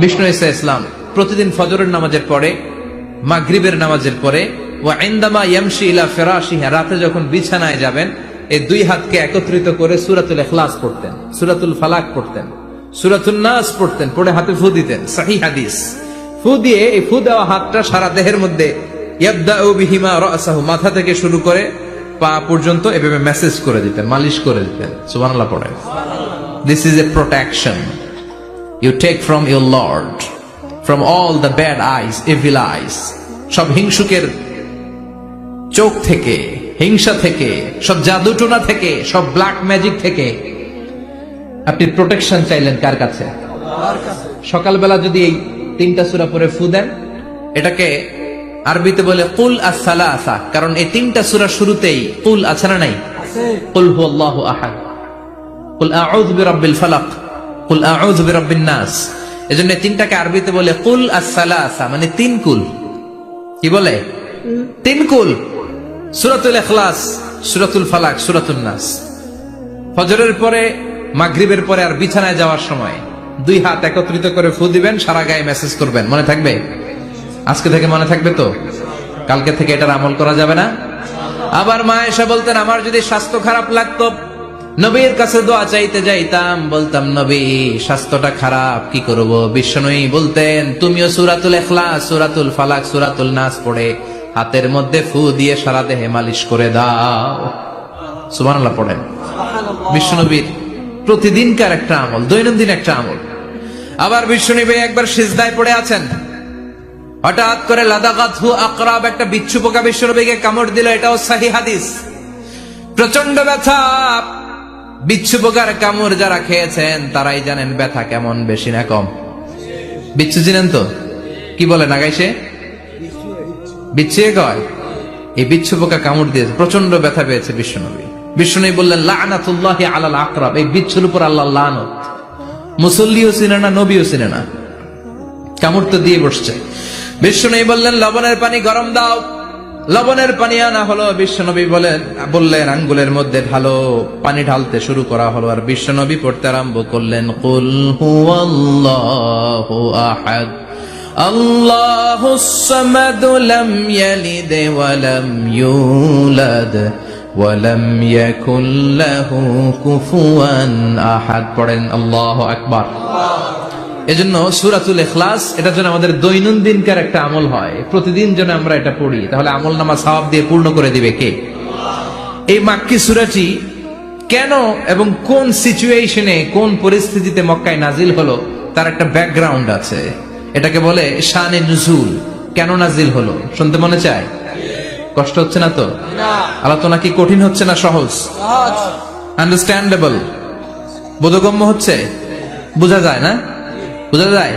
বিষ্ণু ইসা ইসলাম, প্রতিদিন ফজরের নামাজের পরে, মাগরিবের নামাজের পরে রাতে যখন বিছানায় যাবেন এই দুই হাতকে একত্রিত করে সুরাতুল ইখলাস পড়তেন, সুরাতুল ফালাক পড়তেন সুরাতুল নাস পড়তেন, পড়ে হাতে ফু দিতেন সাহি হাদিস। ফু দিয়ে এই ফু দেওয়া হাতটা সারা দেহের মধ্যে মাথা থেকে শুরু করে পা পর্যন্ত এভাবে মেসেজ করে দিতেন মালিশ করে দিতেন। সুবহানাল্লাহ পড়েন। This is a protection you take from your lord from all the bad eyes, evil eyes, সব হিংসুকের চোখ থেকে হিংসা থেকে সব জাদুটোনা থেকে সব ব্ল্যাক ম্যাজিক থেকে। আপনি প্রোটেকশন চাইলেন কার কাছে? সকালবেলা যদি এই তিনটা সুরা পরে ফু দেন এটাকে আরবিতে বলে কুল আসসালা আসা কারণ এই তিনটা সুরা শুরুতেই কুল আছে না নাই? কুল হু আল্লাহ আহাদ। কুল আউযু বিরাব্বিল ফালাক কুল আউযু বিরাব্বিন নাস। এজন্য তিনটাকে আরবিতে বলে কুল আসসালাসা মানে তিন কুল। কি বলে? তিন কুল। সূরাতুল ইখলাস সূরাতুল ফালাক সূরাতুন নাস। ফজরের পরে মাগরিবের পরে আর বিছানায় যাওয়ার সময় দুই হাত একত্রিত করে ফু দিবেন সারা গায়ে মেসেজ করবেন। মনে থাকবে? আজকে থেকে মনে থাকবে তো? কালকে থেকে এটার আমল করা যাবে না? আবার মা এসে বলতেন আমার যদি স্বাস্থ্য খারাপ লাগতো নবীর কাছে দোয়া চাইতে যাইতাম। বলতাম নবী স্বাস্থ্যটা খারাপ কি করব? বিশ্বনয়ী বলতেন তুমিও সুরাতুল এখলাস সুরাতুল ফালাক সুরাতুল নাস পড়ে হাতের মধ্যে ফু দিয়ে সারা দেহে মালিশ করে দাও। সুবহানাল্লাহ পড়েন। বিশ্বনবীর প্রতিদিনকার একটা আমল দৈনন্দিন একটা আমল। আবার বিশ্বনবী একবার সিজদায় পড়ে আছেন। হঠাৎ করে লাদাগাত হু আকরাব একটা বিচ্ছু পোকা বিশ্বনবীকে কামড় দিল, এটাও সাহি হাদিস। প্রচণ্ড ব্যথা। বিচ্ছু পোকার কামড় যারা খেয়েছেন, তারাই জানেন ব্যথা কেমন বেশি না কম। বিচ্ছু চিনেন তো? কি বলে নাগাইছে বিচ্ছু কয়? এই বিচ্ছু পোকা কামড় দিয়েছে প্রচণ্ড ব্যথা পেয়েছে বিশ্বনবী। বিশ্বনবী বললেন, লানাতুল্লাহি আলাল আকরাব এই বিচ্ছুর উপর আল্লাহ লানত। মুসল্লিও চিনে না, নবীও চিনে না। কামড় তো দিয়ে বসছে। বিশ্বনবী বললেন, লবণের পানি গরম দাও। লবণের পানি আনা হলো বিশ্বনবী বলেন, বললেন, আঙ্গুলের মধ্যে ঢালো, পানি ঢালতে শুরু করা হলো, আর বিশ্বনবী পড়তে আরম্ভ করলেন, কুল আহাদ আহাদ। পড়েন, আল্লাহু আকবার। এজন্য সুরাতুল এখলাস এটার জন্য আমাদের দৈনন্দিনকার একটা আমল হয়। প্রতিদিন যেন আমরা এটা পড়ি তাহলে আমল নামা সওয়াব দিয়ে পূর্ণ করে দিবে কে? এই মাক্কি সুরাটি কেন এবং কোন সিচুয়েশনে কোন পরিস্থিতিতে মক্কায় নাজিল হলো তার একটা ব্যাকগ্রাউন্ড আছে। এটাকে বলে শানে নুজুল। কেন নাজিল হলো? শুনতে মনে চায়? কষ্ট হচ্ছে না তো? আলোচনা কি কঠিন হচ্ছে না সহজ? আন্ডারস্ট্যান্ডেবল বোধগম্য হচ্ছে? বোঝা যায় না? বোঝা যায়?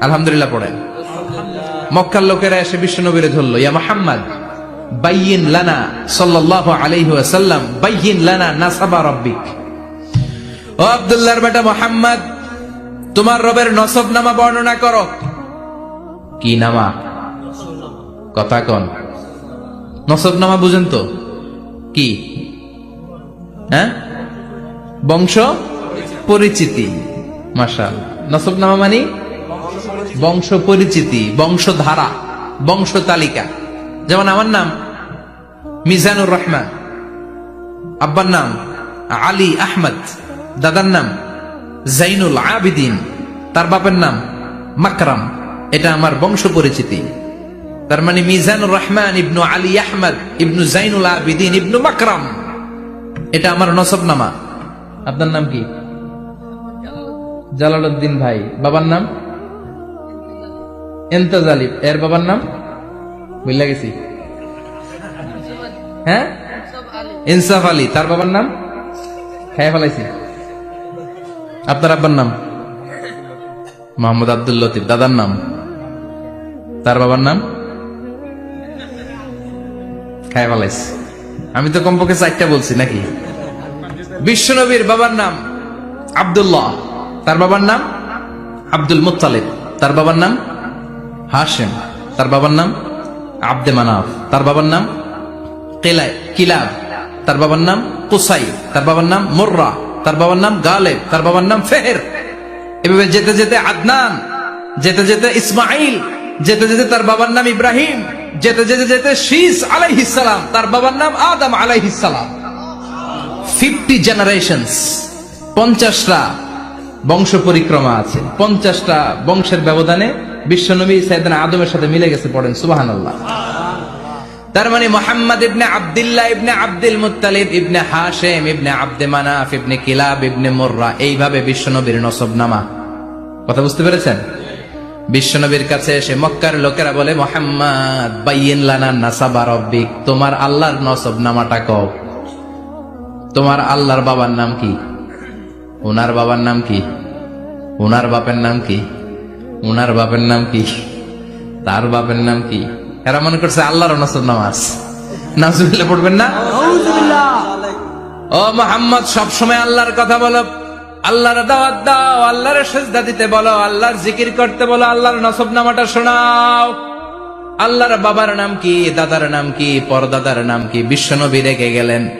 আলহামদুলিল্লাহ পড়েন মক্কার লোকেরা এসে বিশ্ব বিশ্বনবীরে ধরলো, ইয়া মোহাম্মদ, বাইয়িন লানা সাল্লাল্লাহু আলাইহি ওয়াসাল্লাম, বাইয়িন লানা নাসাবা রাব্বিক। ও আব্দুল্লাহর বেটা মোহাম্মদ, তোমার রবের নসব নামা বর্ণনা করো। কি নামা? কথা কন। নসব নামা বুঝেন তো। কি? হ্যাঁ? বংশ? পরিচিতি। মাশাল নসব নামা মানে? বংশ পরিচিতি বংশধারা বংশ তালিকা যেমন আমার নাম, মিজানুর রহমান। আব্বার নাম, আলী আহমদ। দাদার নাম, জাইনুল আবিদিন। তার বাপের নাম, মাকরাম। এটা আমার বংশ পরিচিতি তার মানে মিজানুর রহমান ইবনু আলী আহমদ, ইবনু জাইনুল আবিদিন, ইবনু মাকরাম। এটা আমার নসব নামা আপনার নাম কি? জালালউদ্দিন ভাই, বাবার নাম? এমতাজ আলী এর বাবার নাম? বুঝলা গেছি। হ্যাঁ? ইনসাফ আলী, তার বাবার নাম? খেয়ে ফেলাইছি। আপনার আব্বার নাম? মোহাম্মদ আব্দুল লতিফ, দাদার নাম? তার বাবার নাম? খায় ফেলাইছি। আমি তো কমপক্ষে চারটা বলছি নাকি? বিশ্বনবীর বাবার নাম আব্দুল্লাহ। তার বাবার নাম আব্দুল মুতালিব তার বাবার নাম হাশেম তার বাবার নাম আব্দে মানাফ তার বাবার নাম কেলাই কিলাব তার বাবার নাম কুসাই তার বাবার নাম মোর্রা তার বাবার নাম গালেব তার বাবার নাম ফেহের এভাবে যেতে যেতে আদনান যেতে যেতে ইসমাইল যেতে যেতে তার বাবার নাম ইব্রাহিম যেতে যেতে যেতে শীস আলাইহিসালাম তার বাবার নাম আদম আলাইহিসালাম ফিফটি জেনারেশনস পঞ্চাশটা বংশ পরিক্রমা আছে। পঞ্চাশটা বংশের ব্যবধানে বিশ্বনবী সাইদান আদমের সাথে মিলে গেছে পড়েন সুবাহান আল্লাহ তার মানে মোহাম্মদ ইবনে আব্দুল্লাহ ইবনে আব্দুল মুত্তালিব ইবনে হাশেম ইবনে আব্দে মানাফ ইবনে কিলাব ইবনে মোর্রা এইভাবে বিশ্বনবীর নসব নামা কথা বুঝতে পেরেছেন? বিশ্বনবীর কাছে এসে মক্কার লোকেরা বলে, মোহাম্মদ, বাইয়েন লানা নাসাবা রব্বিক, তোমার আল্লাহর নসব নামাটা কও। তোমার আল্লাহর বাবার নাম কি? ওনার বাবার নাম কি? ওনার বাপের নাম কি? ওনার বাপের নাম কি? তার বাপের নাম কি? এরা মনে করছে আল্লাহর নসব নামাজ। নাজুবিল্লাহ পড়বেন না? ও মোহাম্মদ সবসময় আল্লাহর কথা বলো। আল্লাহর দাওয়াত দাও আল্লাহর সেজদা দিতে বলো আল্লাহর জিকির করতে বলো আল্লাহর নসব নামাটা শোনাও। আল্লাহর বাবার নাম কি দাদার নাম কি পরদাদার নাম কি বিশ্বনবী রেখে গেলেন।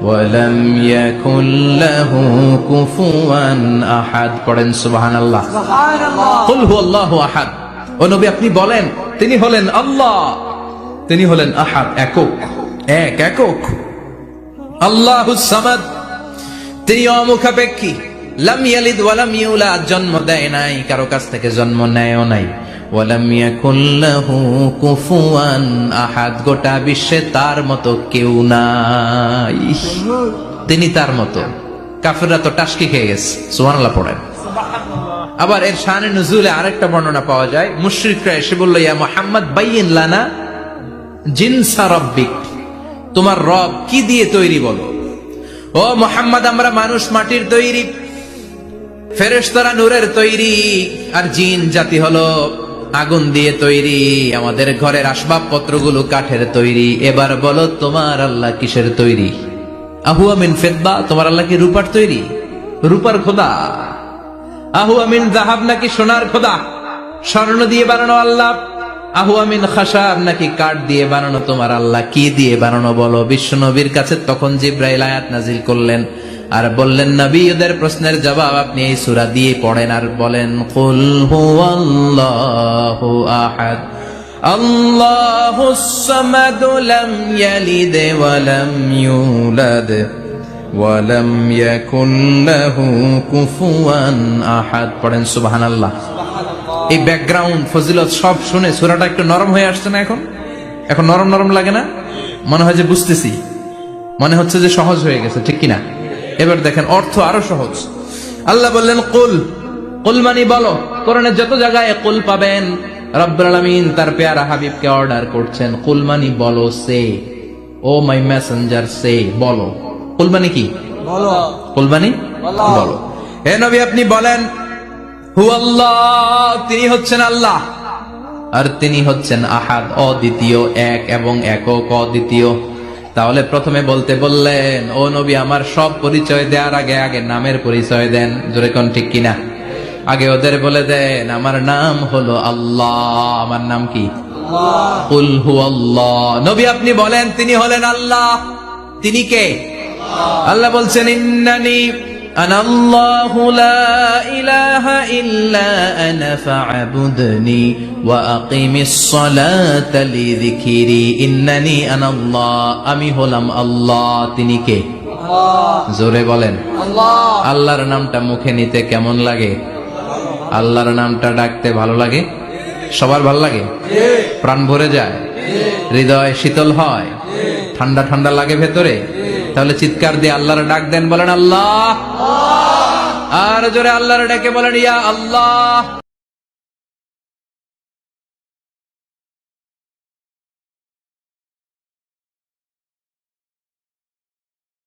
ওয়া লাম ইয়াকুল লাহু কুফুয়ান আহাদ। পড়েন সুবহানাল্লাহ। কুল হুয়াল্লাহু আহাদ। ও নবী আপনি বলেন তিনি হলেন আল্লাহ। তিনি হলেন আহাদ একক। এক একক। আল্লাহু সামাদ। তিনি অমুখাপেক্ষী। লাম ইয়ালিদ ওয়ালাম ইউলাদ। জন্ম দেয় নাই কারও কাছ থেকে জন্ম নেয়ও নাই। ওয়ালাম ইয়াকুল লাহু কুফুয়ান আহাদ গোটা বিশ্বে তার মতো কেউ নাই। তিনি তার মতো। কাফেররা তো টাসকি খেয়ে গেছে সুবহানাল্লাহ পড়েন। আবার এর শানে নজুলে আরেকটা বর্ণনা পাওয়া যায়। মুশরিকরা এসে বলল ইয়া মুহাম্মদ বাইয়িন লানা জিনসা রব্বিক। তোমার রব কি দিয়ে তৈরি বলো? ও মোহাম্মদ আমরা মানুষ মাটির তৈরি। ফেরেশতারা নূরের তৈরি। আর জিন জাতি হলো আগুন দিয়ে তৈরি, আমাদের ঘরের আসবাবপত্রগুলো কাঠের তৈরি। এবার বলো, তোমার আল্লাহ কিসের তৈরি? আহু আমিন ফেদ্দা, তোমার আল্লাহ কি রূপার তৈরি? রূপার খোদা। আহু আমিন জাহাব নাকি সোনার খোদা? স্বর্ণ দিয়ে বানানো আল্লাহ। আহু আমিন খাসাব নাকি কাঠ দিয়ে বানানো? তোমার আল্লাহ কি দিয়ে বানানো বলো? বিশ্ব নবীর কাছে তখন জিব্রাইল আয়াত নাজিল করলেন। আর বললেন, নবী, ওদের প্রশ্নের জবাব আপনি এই সুরা দিয়ে পড়েন আর বলেন, কুল হুয়াল্লাহু আহাদ। আল্লাহুস সামাদ লাম ইয়ালিদ ওয়া লাম ইউলাদ। ওয়ালাম ইয়াকুন লাহু কুফুয়ান আহাদ। পড়েন সুবহানাল্লাহ। এই ব্যাকগ্রাউন্ড ফজিলত সব শুনে সূরাটা একটু নরম হয়ে আসছে না এখন? এখন নরম নরম লাগে না? মনে হয় যে বুঝতেছি। মনে হচ্ছে যে সহজ হয়ে গেছে ঠিক কিনা? এবার দেখেন অর্থ আরও সহজ। আল্লাহ বললেন কুল। কুল মানি বলো কোরআনের যত জায়গায় কুল পাবেন রব্বুল আলামিন তার পেয়ারা হাবিবকে অর্ডার করছেন। কুল মানি বলো সে। ও মাই মেসেঞ্জার সে। বলো। কুল মানি কি? বলো। কুলবানি বলো। হে নবী আপনি বলেন হু আল্লাহ তিনি হচ্ছেন আল্লাহ। আর তিনি হচ্ছেন আহাদ অদ্বিতীয় এক এবং একক অদ্বিতীয়। তাহলে প্রথমে বলতে বললেন ও নবী আমার সব পরিচয় দেওয়ার আগে আগে নামের পরিচয় দেন। জোরে কোন ঠিক কিনা? আগে ওদের বলে দেন আমার নাম হলো আল্লাহ। আমার নাম কি? নবী আপনি বলেন তিনি হলেন আল্লাহ। তিনি কে? আল্লাহ বলছেন ইন্নানি أنا الله لا إله إلا أنا فاعبدني وأقم الصلاة لذكري إنني أنا الله আমি হলাম আল্লাহ তিনি কে জোরে বলেন আল্লাহর নামটা মুখে নিতে কেমন লাগে আল্লাহর নামটা ডাকতে ভালো লাগে সবার ভালো লাগে প্রাণ ভরে যায় হৃদয় শীতল হয় ঠান্ডা ঠান্ডা লাগে ভেতরে তাহলে চিৎকার দিয়ে আল্লাহর ডাক দেন, বলেন আল্লাহ। আর জোরে আল্লাহর ডাকে বলেন, ইয়া আল্লাহ।